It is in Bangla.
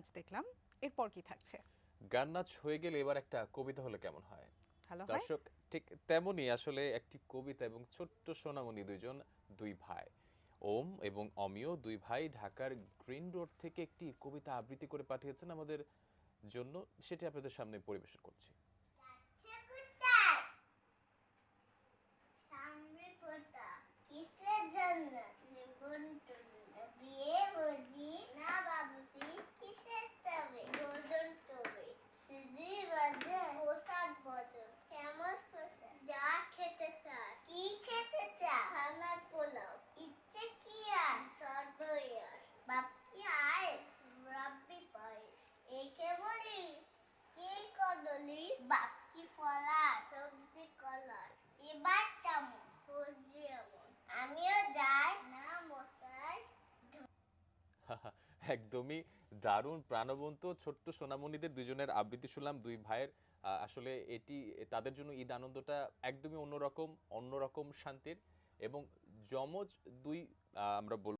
নাচ দেখলাম এরপর কি থাকছে? গান নাচ হয়ে গেলে এবার একটা কবিতা হলে কেমন হয়? দর্শক ঠিক তেমনই আসলে একটি কবিতা এবং ছোট্ট সোনামণি দুইজন দুই ভাই। ওম এবং অমিয় দুই ভাই ঢাকার গ্রিন রোড থেকে একটি কবিতা আবৃত্তি করে পাঠিয়েছেন আমাদের জন্য। সেটি আপনাদের সামনে পরিবেশন করছি। একদমই দারুণ, প্রাণবন্ত, ছোট্ট সোনামণিদের দুজনের আবৃত্তি শুনলাম। দুই ভাইয়ের আসলে এটি, তাদের জন্য ঈদ আনন্দটা একদমই অন্যরকম অন্যরকম শান্তির এবং যমজ দুই আমরা বলব